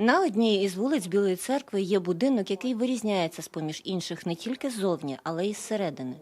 На одній із вулиць Білої церкви є будинок, який вирізняється з поміж інших не тільки ззовні, але й зсередини.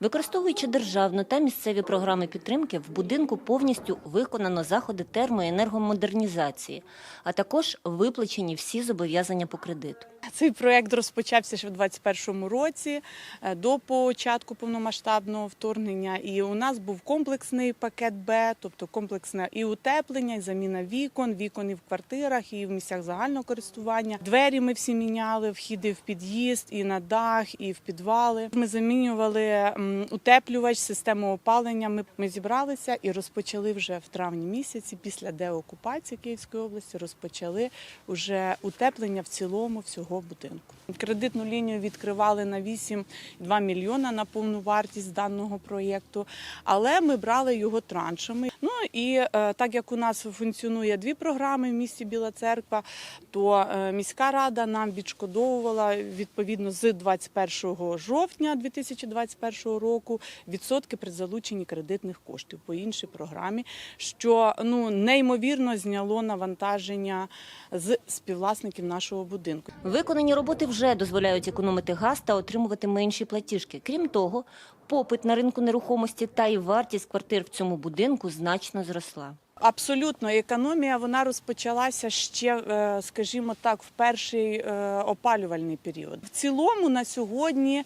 Використовуючи державну та місцеві програми підтримки, в будинку повністю виконано заходи термоенергомодернізації, а також виплачені всі зобов'язання по кредиту. Цей проект розпочався ще в 2021 році е, до початку повномасштабного вторгнення. І у нас був комплексний пакет Б, тобто комплексне і утеплення, і заміна вікон, вікон і в квартирах, і в місцях загального користування. Двері ми всі міняли, вхіди в під'їзд, і на дах, і в підвали. Ми замінювали утеплювач, систему опалення. Ми, ми зібралися і розпочали вже в травні місяці, після деокупації Київської області, розпочали вже утеплення в цілому всього будинку. Кредитну лінію відкривали на 8,2 мільйона на повну вартість даного проєкту, але ми брали його траншами. Ну і е, так як у нас функціонує дві програми в місті Біла Церква, то е, міська рада нам відшкодовувала відповідно з 21 жовтня 2021 року відсотки при залученні кредитних коштів по іншій програмі, що ну неймовірно зняло навантаження з співвласників нашого будинку. Виконані роботи вже дозволяють економити газ та отримувати менші платіжки. Крім того, попит на ринку нерухомості та й вартість квартир в цьому будинку значно зросла. Абсолютно, економія вона розпочалася ще, е, скажімо так, в перший е, опалювальний період. В цілому на сьогодні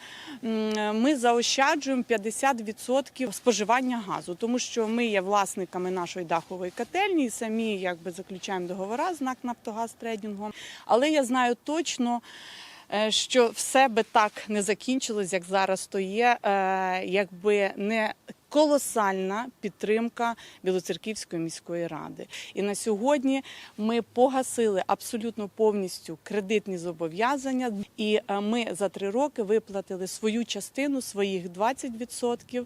ми заощаджуємо 50% споживання газу, тому що ми є власниками нашої дахової котельні, і самі якби заключаємо договори з НАК Нафтогаз трейдингом. Але я знаю точно. е, Що все би так не закінчилось, як зараз то є, якби не колосальна підтримка Білоцерківської міської ради. І на сьогодні ми погасили абсолютно повністю кредитні зобов'язання, і е, ми за три роки виплатили свою частину, своїх 20%.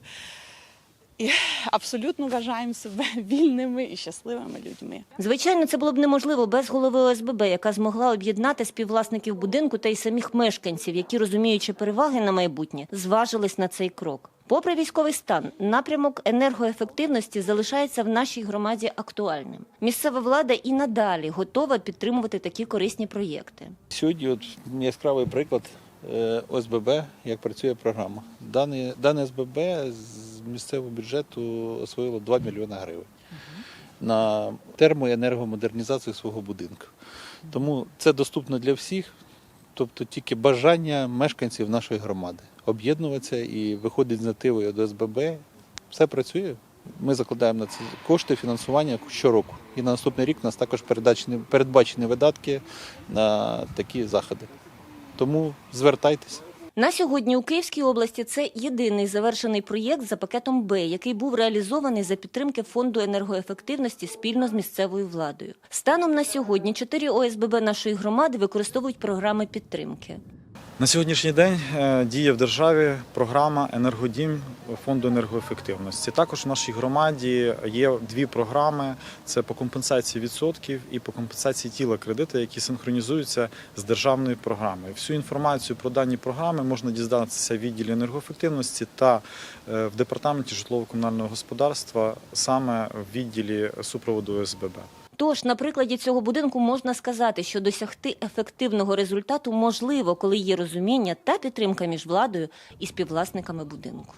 І абсолютно вважаємо себе вільними і щасливими людьми. Звичайно, це було б неможливо без голови ОСББ, яка змогла об'єднати співвласників будинку та й самих мешканців, які, розуміючи переваги на майбутнє, зважились на цей крок. Попри військовий стан, напрямок енергоефективності залишається в нашій громаді актуальним. Місцева влада і надалі готова підтримувати такі корисні проєкти. Сьогодні от яскравий приклад е, ОСББ, як працює програма. Дане, дане СББ з місцевого бюджету освоїло 2 мільйони гривень на термоенергомодернізацію свого будинку. Тому це доступно для всіх, тобто тільки бажання мешканців нашої громади об'єднуватися і виходить з нативою до СББ. Все працює. Ми закладаємо на це кошти фінансування щороку. І на наступний рік у нас також передбачені, видатки на такі заходи. Тому звертайтеся. На сьогодні у Київській області це єдиний завершений проєкт за пакетом Б, який був реалізований за підтримки фонду енергоефективності спільно з місцевою владою. Станом на сьогодні чотири ОСББ нашої громади використовують програми підтримки. На сьогоднішній день е, діє в державі програма Енергодім фонду енергоефективності. Також в нашій громаді є дві програми: це по компенсації відсотків і по компенсації тіла кредиту, які синхронізуються з державною програмою. Всю інформацію про дані програми можна дізнатися в відділі енергоефективності та е, в департаменті житлово-комунального господарства, саме в відділі супроводу ОСББ. Тож, на прикладі цього будинку можна сказати, що досягти ефективного результату можливо, коли є розуміння та підтримка між владою і співвласниками будинку.